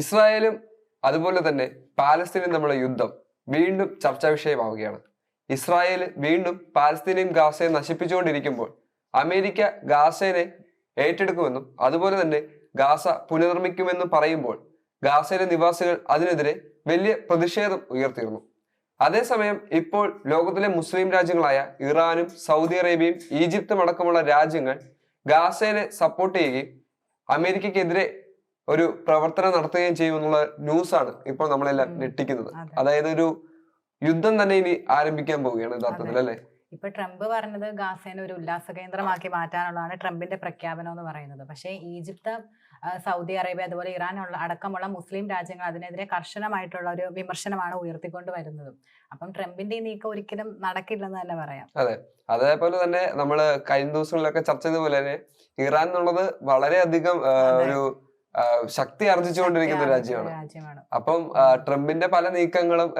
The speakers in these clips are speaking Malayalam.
ഇസ്രായേലും അതുപോലെ തന്നെ പാലസ്തീനും തമ്മിലുള്ള യുദ്ധം വീണ്ടും ചർച്ചാ വിഷയമാവുകയാണ്. ഇസ്രായേൽ വീണ്ടും പാലസ്തീനെയും ഗാസയും നശിപ്പിച്ചുകൊണ്ടിരിക്കുമ്പോൾ അമേരിക്ക ഗാസയെ ഏറ്റെടുക്കുമെന്നും അതുപോലെ തന്നെ ഗാസ പുനർനിർമ്മിക്കുമെന്നും പറയുമ്പോൾ ഗാസയിലെ നിവാസികൾ അതിനെതിരെ വലിയ പ്രതിഷേധം ഉയർത്തിയിരുന്നു. അതേസമയം ഇപ്പോൾ ലോകത്തിലെ മുസ്ലിം രാജ്യങ്ങളായ ഇറാനും സൗദി അറേബ്യയും ഈജിപ്തും അടക്കമുള്ള രാജ്യങ്ങൾ ഗാസയെ സപ്പോർട്ട് ചെയ്യുകയും അമേരിക്കക്കെതിരെ ഒരു പ്രവർത്തനം നടത്തുകയും ചെയ്യുമെന്നുള്ള ന്യൂസാണ് ഇപ്പോൾ നമ്മളെല്ലാം. ഞെട്ടിക്കുന്നത്. അതായത് ഒരു യുദ്ധം തന്നെ ഇനി ആരംഭിക്കാൻ പോവുകയാണ് യഥാർത്ഥത്തിൽ അല്ലെ? ഇപ്പൊ ട്രംപ് പറഞ്ഞത് ഗാസേനെ ഒരു ഉല്ലാസ കേന്ദ്രമാക്കി മാറ്റാനുള്ളതാണ് ട്രംപിന്റെ പ്രഖ്യാപനം എന്ന് പറയുന്നത്. പക്ഷേ ഈജിപ്ത് സൗദി അറേബ്യ അതുപോലെ ഇറാൻ ഉള്ള അടക്കമുള്ള മുസ്ലിം രാജ്യങ്ങൾ അതിനെതിരെ കർശനമായിട്ടുള്ള ഒരു വിമർശനമാണ് ഉയർത്തിക്കൊണ്ട് വരുന്നത്. അപ്പം ട്രംപിന്റെ ഈ നീക്കം ഒരിക്കലും നടക്കില്ലെന്ന് തന്നെ പറയാം. അതെ. അതേപോലെ തന്നെ നമ്മൾ കഴിഞ്ഞ ദിവസങ്ങളിലൊക്കെ ചർച്ച ചെയ്ത പോലെ തന്നെ ഇറാൻ എന്നുള്ളത് വളരെയധികം ഒരു ശക്തി ആർജിച്ചുകൊണ്ടിരിക്കുന്ന രാജ്യമാണ്. അപ്പം ട്രംപിന്റെ പല നീക്കങ്ങളും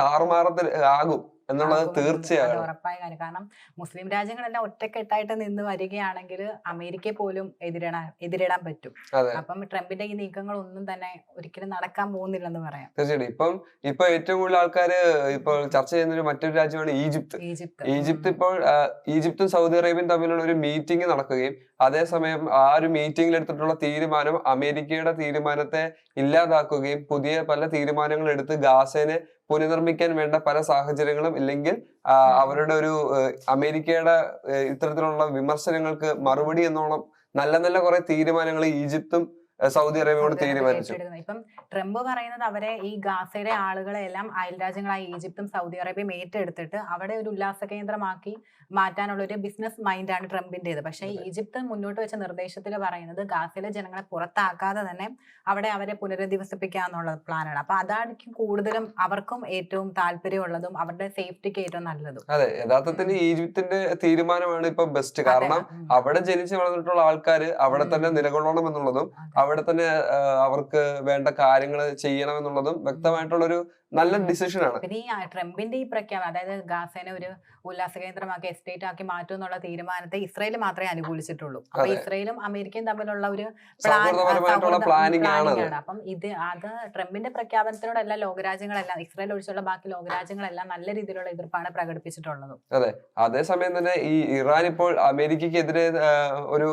താറുമാറാകും താറുമാറത്തിൽ ആകും. എന്നുള്ളത് തീർച്ചയായും ഉറപ്പായി തീർച്ചയാണ് ഉറപ്പായ കാര്യം. കാരണം മുസ്ലിം രാജ്യങ്ങളെല്ലാം ഒറ്റക്കെട്ടായിട്ട് നിന്ന് വരികയാണെങ്കിൽ അമേരിക്കയെ പോലും എതിരിടാൻ എതിരിടാൻ പറ്റും. അപ്പം ട്രംപിന്റെ ഈ നീക്കങ്ങൾ ഒന്നും തന്നെ ഒരിക്കലും നടക്കാൻ പോകുന്നില്ലെന്ന് പറയാം. തീർച്ചയായിട്ടും. ഇപ്പം ഇപ്പൊ ഏറ്റവും കൂടുതൽ ആൾക്കാർ ഇപ്പോൾ ചർച്ച ചെയ്യുന്ന ഒരു മറ്റൊരു രാജ്യമാണ് ഈജിപ്ത്. ഈജിപ്ത്. ഈജിപ്ത് ഇപ്പോൾ ഈജിപ്തും സൗദി അറേബ്യയും തമ്മിലുള്ള ഒരു മീറ്റിംഗ് നടക്കുകയും അതേസമയം ആ ഒരു മീറ്റിംഗിൽ എടുത്തിട്ടുള്ള തീരുമാനം അമേരിക്കയുടെ തീരുമാനത്തെ ഇല്ലാതാക്കുകയും പുതിയ പല തീരുമാനങ്ങൾ എടുത്ത് ഗാസേനെ പുനർനിർമ്മിക്കാൻ വേണ്ട പല സാഹചര്യങ്ങളും ഇല്ലെങ്കിൽ. അവരുടെ ഒരു അമേരിക്കയുടെ ഇത്തരത്തിലുള്ള വിമർശനങ്ങൾക്ക് മറുപടി എന്നോണം നല്ല നല്ല കുറെ തീരുമാനങ്ങൾ ഈജിപ്തും സൗദി അറേബ്യയോട് തീരുമാനിച്ചു. ഇപ്പം ട്രംപ് പറയുന്നത് അവരെ ഈ ഗാസയിലെ ആളുകളെ എല്ലാം അയൽ രാജ്യങ്ങളായ ഈജിപ്തും സൗദി അറേബ്യയും ഏറ്റെടുത്തിട്ട് അവിടെ ഒരു ഉല്ലാസ കേന്ദ്രമാക്കി മാറ്റാനുള്ള ഒരു ബിസിനസ് മൈൻഡാണ് ട്രംപിന്റേത് പക്ഷേ ഈജിപ്ത് മുന്നോട്ട് വെച്ച നിർദ്ദേശത്തിൽ പറയുന്നത് ഗാസയിലെ ജനങ്ങളെ പുറത്താക്കാതെ തന്നെ അവിടെ അവരെ പുനരധിവസിപ്പിക്കുക എന്നുള്ള പ്ലാനാണ്. അപ്പൊ അതായിരിക്കും കൂടുതലും അവർക്കും ഏറ്റവും താല്പര്യമുള്ളതും അവരുടെ സേഫ്റ്റിക്ക് ഏറ്റവും നല്ലതും. അതെ യഥാർത്ഥത്തിൽ ഈജിപ്തിന്റെ തീരുമാനമാണ് ഇപ്പൊ ബെസ്റ്റ്. കാരണം അവിടെ ജനിച്ചു വളർന്നിട്ടുള്ള ആൾക്കാർ അവിടെ തന്നെ നിലകൊള്ളണം എന്നുള്ളതും. അവിടെ തന്നെ അവർക്ക് വേണ്ട കാര്യങ്ങൾ ചെയ്യണമെന്നുള്ളതും വ്യക്തമായിട്ടുള്ളൊരു നല്ല ഡിസിഷൻ ആണ്. പിന്നെ ഈ ട്രംപിന്റെ ഈ പ്രഖ്യാപനം അതായത് ഗാസേനെ ഒരു ഉല്ലാസ കേന്ദ്രമാക്കി എസ്റ്റേറ്റ് ആക്കി മാറ്റും എന്നുള്ള തീരുമാനത്തെ ഇസ്രയേൽ മാത്രമേ അനുകൂലിച്ചിട്ടുള്ളൂ. അപ്പൊ. ഇസ്രയേലും അമേരിക്കയും തമ്മിലുള്ള ഒരു പ്ലാനിങ് ആണ്. അപ്പം ഇത് അത് ട്രംപിന്റെ പ്രഖ്യാപനത്തിനോടെല്ലാം ലോകരാജ്യങ്ങളെല്ലാം ഇസ്രയേൽ ഒഴിച്ചുള്ള ബാക്കി ലോകരാജ്യങ്ങളെല്ലാം നല്ല രീതിയിലുള്ള എതിർപ്പാണ് പ്രകടിപ്പിച്ചിട്ടുള്ളത്. അതെ. അതേസമയം തന്നെ ഈ ഇറാൻ ഇപ്പോൾ അമേരിക്കക്കെതിരെ ഒരു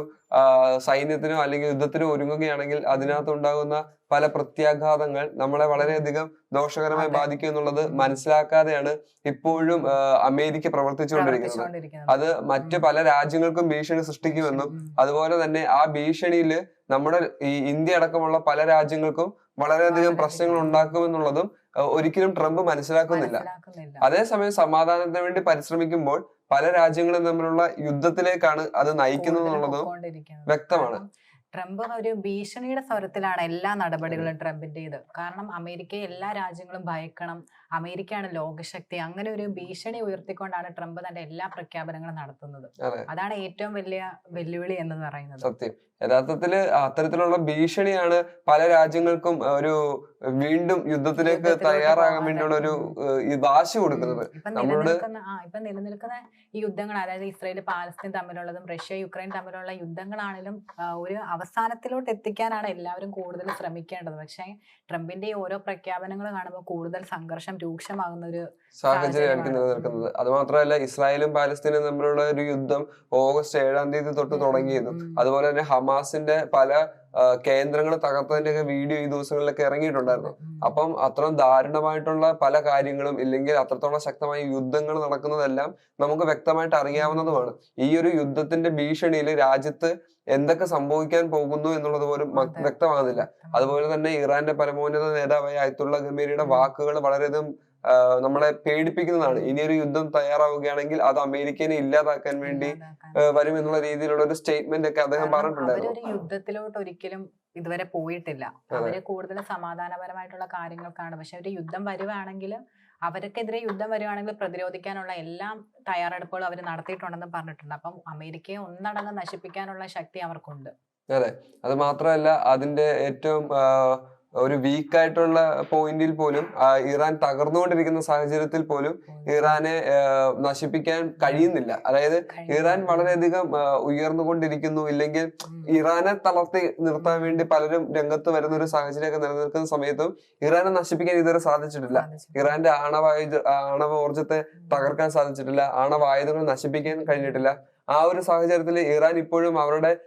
സൈന്യത്തിനോ അല്ലെങ്കിൽ യുദ്ധത്തിനോ ഒരുങ്ങുകയാണെങ്കിൽ അതിനകത്ത് ഉണ്ടാകുന്ന പല പ്രത്യാഘാതങ്ങൾ നമ്മളെ വളരെയധികം ദോഷകരമായി. ബാധിക്കും എന്നുള്ളത് മനസ്സിലാക്കാതെയാണ് ഇപ്പോഴും അമേരിക്ക പ്രവർത്തിച്ചുകൊണ്ടിരിക്കുന്നത്. അത് മറ്റ് പല രാജ്യങ്ങൾക്കും ഭീഷണി സൃഷ്ടിക്കുമെന്നും അതുപോലെ തന്നെ ആ ഭീഷണിയിൽ നമ്മുടെ ഈ ഇന്ത്യ അടക്കമുള്ള പല രാജ്യങ്ങൾക്കും വളരെയധികം പ്രശ്നങ്ങൾ ഉണ്ടാക്കുമെന്നുള്ളതും ഒരിക്കലും ട്രംപ് മനസ്സിലാക്കുന്നില്ല. മനസ്സിലാക്കുന്നില്ല. അതേസമയം സമാധാനത്തിന് വേണ്ടി പരിശ്രമിക്കുമ്പോൾ പല രാജ്യങ്ങളും തമ്മിലുള്ള യുദ്ധത്തിലേക്കാണ് അത് നയിക്കുന്നത് എന്നുള്ളതും വ്യക്തമാണ്. ട്രംപ് ഒരു ഭീഷണിയുടെ സ്വരത്തിലാണ് എല്ലാ നടപടികളും ട്രംപിന്റേത്. കാരണം അമേരിക്കയെ എല്ലാ രാജ്യങ്ങളും ഭയക്കണം അമേരിക്കയാണ് ലോകശക്തി അങ്ങനെ ഒരു ഭീഷണി ഉയർത്തിക്കൊണ്ടാണ് ട്രംപ് തന്റെ എല്ലാ പ്രഖ്യാപനങ്ങളും നടത്തുന്നത്. അതാണ് ഏറ്റവും വലിയ വെല്ലുവിളി എന്ന് പറയുന്നത്. സത്യം. യഥാർത്ഥത്തിൽ അത്തരത്തിലുള്ള ഭീഷണിയാണ് പല രാജ്യങ്ങൾക്കും ഒരു വീണ്ടും യുദ്ധത്തിലേക്ക് തയ്യാറാകാൻ. വേണ്ടിയുള്ള ഒരു വാശി കൊടുക്കുന്നത്. നമ്മളോട് നിലനിൽക്കുന്ന ഇപ്പൊ നിലനിൽക്കുന്ന ഈ യുദ്ധങ്ങൾ അതായത് ഇസ്രയേൽ പാലസ്തീൻ തമ്മിലുള്ളതും റഷ്യ യുക്രൈൻ തമ്മിലുള്ള യുദ്ധങ്ങളാണെങ്കിലും ഒരു അവസാനത്തിലോട്ട് എത്തിക്കാനാണ് എല്ലാവരും കൂടുതൽ ശ്രമിക്കേണ്ടത്. പക്ഷേ ട്രംപിന്റെ ഈ ഓരോ പ്രഖ്യാപനങ്ങൾ കാണുമ്പോൾ കൂടുതൽ സംഘർഷം രൂക്ഷമാകുന്ന ഒരു സാഹചര്യമായിരിക്കും. നിലനിൽക്കുന്നത്. അത് മാത്രമല്ല ഇസ്രായേലും പാലസ്തീനും തമ്മിലുള്ള ഒരു യുദ്ധം ഓഗസ്റ്റ് ഏഴാം തീയതി തൊട്ട് തുടങ്ങിയിരുന്നു. അതുപോലെ തന്നെ ഹമാസിന്റെ പല കേന്ദ്രങ്ങൾ തകർത്തതിന്റെ ഒക്കെ വീഡിയോ ഈ ദിവസങ്ങളിലൊക്കെ ഇറങ്ങിയിട്ടുണ്ടായിരുന്നു. അപ്പം അത്രയും ദാരുണമായിട്ടുള്ള പല കാര്യങ്ങളും ഇല്ലെങ്കിൽ അത്രത്തോളം ശക്തമായ യുദ്ധങ്ങൾ നടക്കുന്നതെല്ലാം നമുക്ക് വ്യക്തമായിട്ട് അറിയാവുന്നതുമാണ്. ഈ ഒരു യുദ്ധത്തിന്റെ ഭീഷണിയിൽ രാജ്യത്ത് എന്തൊക്കെ സംഭവിക്കാൻ പോകുന്നു എന്നുള്ളത് പോലും. വ്യക്തമാകുന്നില്ല. അതുപോലെ തന്നെ ഇറാന്റെ പരമോന്നത നേതാവായ അയത്തുള്ള ഗമീരിയുടെ വാക്കുകൾ വളരെയധികം നമ്മളെ പേടിപ്പിക്കുന്നതാണ്. ഇനിയൊരു യുദ്ധം തയ്യാറാവുകയാണെങ്കിൽ അത് അമേരിക്കനെ ഇല്ലാതാക്കാൻ വേണ്ടി വരും എന്നുള്ള രീതിയിലുള്ള ഒരു സ്റ്റേറ്റ്മെന്റ് ഒക്കെ അദ്ദേഹം പറഞ്ഞിട്ടുണ്ട് പറഞ്ഞിട്ടുണ്ടായിരുന്നു. യുദ്ധത്തിലോട്ട് ഒരിക്കലും ഇതുവരെ പോയിട്ടില്ല. അവർ കൂടുതൽ സമാധാനപരമായിട്ടുള്ള കാര്യങ്ങൾക്കാണ്. പക്ഷെ ഒരു യുദ്ധം വരുവാണെങ്കിൽ അവർക്കെതിരെ യുദ്ധം വരുവാണെങ്കിൽ പ്രതിരോധിക്കാനുള്ള എല്ലാ തയ്യാറെടുപ്പുകളും അവർ നടത്തിയിട്ടുണ്ടെന്ന് പറഞ്ഞിട്ടുണ്ട്. അപ്പം അമേരിക്കയെ ഒന്നടങ്കം നശിപ്പിക്കാനുള്ള ശക്തി അവർക്കുണ്ട്. അതെ. അത് മാത്രമല്ല അതിന്റെ ഏറ്റവും ഒരു വീക്ക് ആയിട്ടുള്ള പോയിന്റിൽ പോലും ഇറാൻ തകർന്നുകൊണ്ടിരിക്കുന്ന സാഹചര്യത്തിൽ പോലും ഇറാനെ നശിപ്പിക്കാൻ കഴിയുന്നില്ല. അതായത് ഇറാൻ വളരെയധികം ഉയർന്നുകൊണ്ടിരിക്കുന്നു. ഇല്ലെങ്കിൽ ഇറാനെ തളർത്തി നിർത്താൻ വേണ്ടി പലരും രംഗത്ത് വരുന്ന ഒരു സാഹചര്യമൊക്കെ നിലനിൽക്കുന്ന സമയത്തും ഇറാനെ നശിപ്പിക്കാൻ ഇതുവരെ സാധിച്ചിട്ടില്ല. ഇറാന്റെ ആണവായുധ ആണവ ഊർജത്തെ തകർക്കാൻ സാധിച്ചിട്ടില്ല. ആണവായുധങ്ങൾ നശിപ്പിക്കാൻ കഴിഞ്ഞിട്ടില്ല. ആ ഒരു സാഹചര്യത്തിൽ ഇറാൻ ഇപ്പോഴും അവരുടെ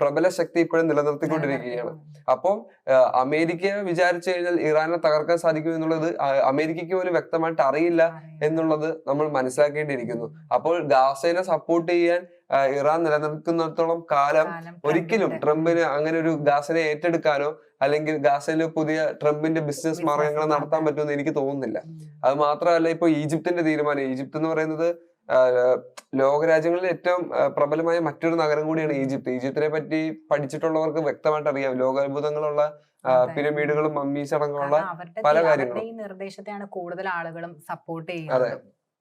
പ്രബല ശക്തി ഇപ്പോഴും നിലനിർത്തിക്കൊണ്ടിരിക്കുകയാണ്. അപ്പം അമേരിക്കയെ അമേരിക്ക വിചാരിച്ചു കഴിഞ്ഞാൽ ഇറാനെ തകർക്കാൻ സാധിക്കും എന്നുള്ളത് അമേരിക്കയ്ക്ക് പോലും വ്യക്തമായിട്ട് അറിയില്ല എന്നുള്ളത് നമ്മൾ മനസ്സിലാക്കേണ്ടിയിരിക്കുന്നു. അപ്പോൾ ഗാസയെ സപ്പോർട്ട് ചെയ്യാൻ ഇറാൻ നിലനിൽക്കുന്നിടത്തോളം കാലം ഒരിക്കലും ട്രംപിന് അങ്ങനെ ഒരു ഗാസനെ ഏറ്റെടുക്കാനോ അല്ലെങ്കിൽ ഗാസയിൽ പുതിയ ട്രംപിന്റെ ബിസിനസ് മാർഗങ്ങൾ നടത്താൻ. പറ്റുമെന്ന് എനിക്ക് തോന്നുന്നില്ല. അത് മാത്രമല്ല ഇപ്പൊ ഈജിപ്തിന്റെ തീരുമാനം. ഈജിപ്ത് എന്ന് പറയുന്നത് ലോകരാജ്യങ്ങളിൽ ഏറ്റവും പ്രബലമായ മറ്റൊരു നഗരം കൂടിയാണ് ഈജിപ്ത്. ഈജിപ്തിനെ പറ്റി പഠിച്ചിട്ടുള്ളവർക്ക് വ്യക്തമായിട്ട് അറിയാം. ലോകാത്ഭുതങ്ങളുള്ള. പിരമിഡുകളും മമ്മീസ് അടക്കമുള്ള പല കാര്യങ്ങളും. ഈ നിർദ്ദേശത്തെയാണ് കൂടുതൽ ആളുകളും സപ്പോർട്ട്. ചെയ്യുന്നത്.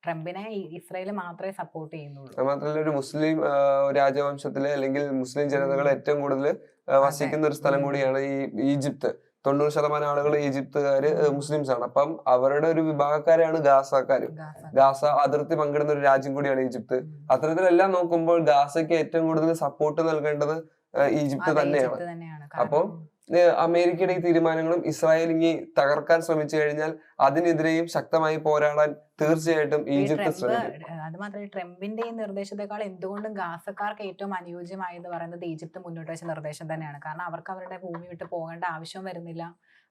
ട്രംപിനെ ഇസ്രായേൽ മാത്രമേ സപ്പോർട്ട് ചെയ്യുന്നുള്ളൂ. മാത്രമല്ല ഒരു മുസ്ലിം രാജവംശത്തിലെ അല്ലെങ്കിൽ മുസ്ലിം ജനതകൾ ഏറ്റവും കൂടുതൽ വസിക്കുന്ന ഒരു സ്ഥലം കൂടിയാണ് ഈ ഈജിപ്ത്. തൊണ്ണൂറ് ശതമാനം ആളുകൾ ഈജിപ്തുകാര് മുസ്ലിംസ് ആണ് അപ്പം അവരുടെ ഒരു വിഭാഗക്കാരാണ് ഗാസക്കാര്. ഗാസ. അതിർത്തി പങ്കിടുന്ന ഒരു രാജ്യം കൂടിയാണ് ഈജിപ്ത്. അത്തരത്തിലെല്ലാം നോക്കുമ്പോൾ ഗാസയ്ക്ക് ഏറ്റവും കൂടുതൽ സപ്പോർട്ട് നൽകേണ്ടത് ഈജിപ്ത് തന്നെയാണ്. ഈജിപ്ത് അമേരിക്കയുടെ ഈ തീരുമാനങ്ങളും ഇസ്രായേൽ ഇനി തകർക്കാൻ ശ്രമിച്ചു കഴിഞ്ഞാൽ അതിനെതിരെയും ശക്തമായി പോരാടാൻ തീർച്ചയായിട്ടും ഈജിപ്ത് അത് മാത്രമല്ല ട്രംപിന്റെ ഈ നിർദ്ദേശത്തെക്കാൾ എന്തുകൊണ്ടും ഗാസക്കാർക്ക് ഏറ്റവും അനുയോജ്യമായെന്ന് പറയുന്നത് ഈജിപ്ത് മുന്നോട്ട് വെച്ച നിർദ്ദേശം തന്നെയാണ്. കാരണം അവർക്ക് അവരുടെ ഭൂമി വിട്ട് പോകേണ്ട ആവശ്യം വരുന്നില്ല.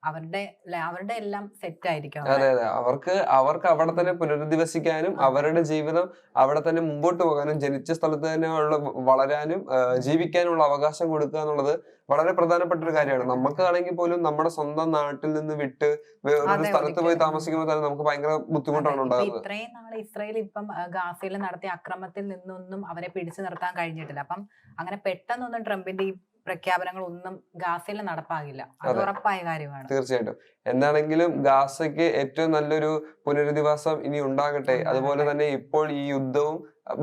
അവരുടെ അവരുടെ എല്ലാം സെറ്റ് ആയിരിക്കും അതെ അതെ. അവർക്ക് അവർക്ക് അവിടെ തന്നെ പുനരധിവസിക്കാനും അവരുടെ ജീവിതം അവിടെ തന്നെ മുമ്പോട്ട് പോകാനും ജനിച്ച സ്ഥലത്ത് തന്നെ ഉള്ള വളരാനും ജീവിക്കാനുള്ള അവകാശം കൊടുക്കുക എന്നുള്ളത് വളരെ പ്രധാനപ്പെട്ട ഒരു കാര്യമാണ് നമുക്ക് ആണെങ്കിൽ പോലും നമ്മുടെ സ്വന്തം നാട്ടിൽ നിന്ന് വിട്ട് വേറൊരു സ്ഥലത്ത് പോയി താമസിക്കുമ്പോൾ തന്നെ നമുക്ക് ഭയങ്കര ബുദ്ധിമുട്ടാണ് ഉണ്ടാകുന്നത് ഇത്രയും നാളെ ഇസ്രായേൽ ഇപ്പം ഗാസയിൽ നടത്തിയ അക്രമത്തിൽ നിന്നൊന്നും അവരെ പിടിച്ചു നിർത്താൻ കഴിഞ്ഞിട്ടില്ല. അപ്പം അങ്ങനെ പെട്ടെന്നൊന്നും ട്രംപിന്റെ ഈ പ്രഖ്യാപനങ്ങളൊന്നും ഗാസയിൽ നടപ്പാകില്ല. അത് ഉറപ്പായ കാര്യമാണ്. തീർച്ചയായിട്ടും. എന്താണെങ്കിലും ഗാസയ്ക്ക് ഏറ്റവും നല്ലൊരു പുനരധിവാസം ഇനി ഉണ്ടാകട്ടെ. അതുപോലെ തന്നെ ഇപ്പോൾ ഈ യുദ്ധവും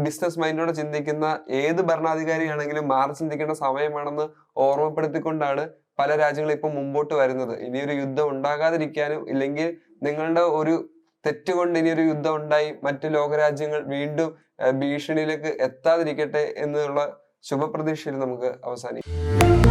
ബിസിനസ് മൈൻഡോടെ ചിന്തിക്കുന്ന ഏത് ഭരണാധികാരിയാണെങ്കിലും മാറി ചിന്തിക്കേണ്ട സമയമാണെന്ന് ഓർമ്മപ്പെടുത്തിക്കൊണ്ടാണ് പല രാജ്യങ്ങളും ഇപ്പൊ മുമ്പോട്ട് വരുന്നത്. ഇനിയൊരു യുദ്ധം ഉണ്ടാകാതിരിക്കാനും ഇല്ലെങ്കിൽ നിങ്ങളുടെ ഒരു തെറ്റുകൊണ്ട് ഇനിയൊരു യുദ്ധം ഉണ്ടായി മറ്റു ലോകരാജ്യങ്ങൾ വീണ്ടും ഭീഷണിയിലേക്ക് എത്താതിരിക്കട്ടെ എന്നുള്ള ശുഭപ്രതീക്ഷയിൽ നമുക്ക് അവസാനിക്കാം.